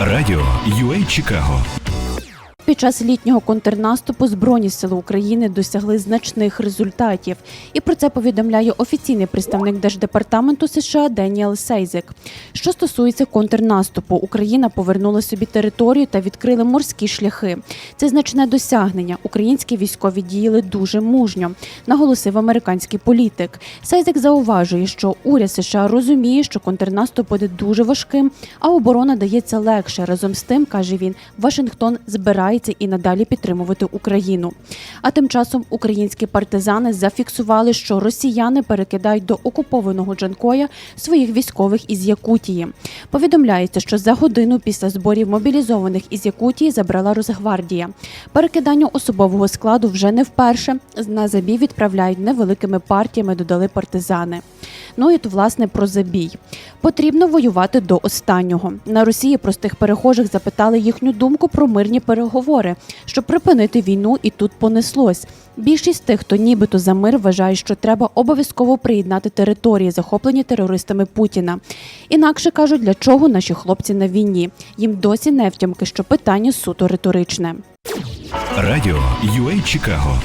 Радіо UA Чикаго Під час літнього контрнаступу Збройні сили України досягли значних результатів, і про це повідомляє офіційний представник Держдепартаменту США Деніел Сейзек. Що стосується контрнаступу, Україна повернула собі територію та відкрили морські шляхи. Це значне досягнення. Українські військові діяли дуже мужньо, наголосив американський політик. Сейзек зауважує, що уряд США розуміє, що контрнаступ буде дуже важким, а оборона дається легше. Разом з тим, каже він, Вашингтон збирається і надалі підтримувати Україну. А тим часом українські партизани зафіксували, що росіяни перекидають до окупованого Джанкоя своїх військових із Якутії. Повідомляється, що за годину після зборів мобілізованих із Якутії забрала Росгвардія. Перекидання особового складу вже не вперше. На забій відправляють невеликими партіями, додали партизани. Ну і то, власне про забій. Потрібно воювати до останнього. На Росії простих перехожих запитали їхню думку про мирні переговори, щоб припинити війну, і тут понеслось. Більшість тих, хто нібито за мир, вважає, що треба обов'язково приєднати території, захоплені терористами Путіна. Інакше кажуть, для чого наші хлопці на війні. Їм досі не втямки, що питання суто риторичне. Радіо UA Чикаго